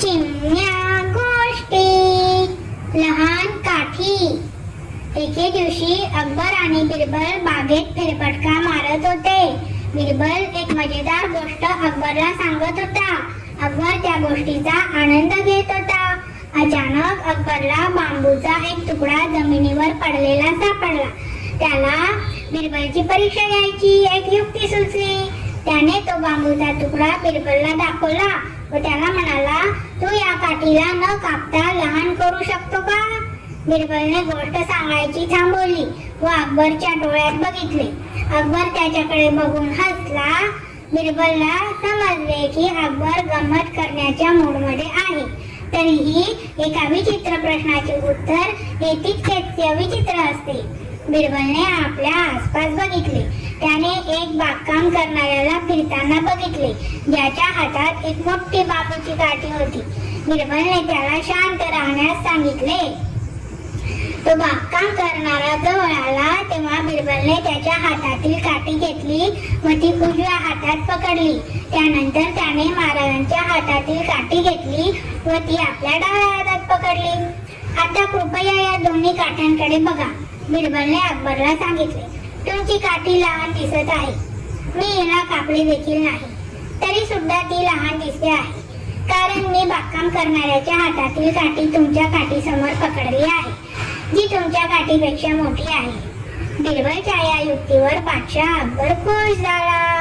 चिमण्या गोष्टी. लहान काठी. एके दिवशी अकबर आणि बिरबल बागेत फेरफटका मारत होते. बिरबल एक मजेदार गोष्ट अकबरला सांगत होता. अकबर त्या गोष्टीचा आनंद घेत होता. अचानक अकबरला बांबूचा एक तुकडा जमिनीवर पडलेला सापडला. त्याला बिरबलची परीक्षा घ्यायची. एक युक्ती बांबूचा तुकडा बिरबलला दाखवला व त्याला म्हणाला तू या काठीला न कापता लहान करू शकतो का? बिरबलने गोष्ट सांगायची थांबवली व अकबरच्या डोळ्यात बघितले. अकबर त्याच्याकडे बघून हसला. बिरबलला समजले की अकबर गंमत करण्याच्या मूडमध्ये आहे. तरीही एका विचित्र प्रश्नाचे उत्तर हे तितकेच विचित्र असते. बिरबलने आपल्या आसपास बघितले. त्याने एक बागकाम करणाऱ्याला फिरताना बघितले. ज्याच्या हातात एक मोठी बाबूची काठी होती. बिरबलने त्याला शांत राहण्यास सांगितले. तो बागकाम करणारा जवळ आला तेव्हा बिरबलने त्याच्या हातातील काठी घेतली व ती उजव्या हातात पकडली. त्यानंतर त्याने महाराजांच्या हातातील काठी घेतली व ती आपल्या डाव्या हातात पकडली. आता कृपया या दोन्ही काठ्यांकडे बघा. बिरबलने अकबरला सांगितले तुमची काठी लहान दिसत आहे. मी हिला कापली देखील नाही. तरी सुद्धा ती लहान दिसते आहे. कारण मी बागकाम करणाऱ्याच्या हातातील काठी तुमच्या काठीसमोर पकडली आहे जी तुमच्या काठीपेक्षा मोठी आहे. बिरबलच्या या युक्तीवर बादशाह अकबर खुश झाला.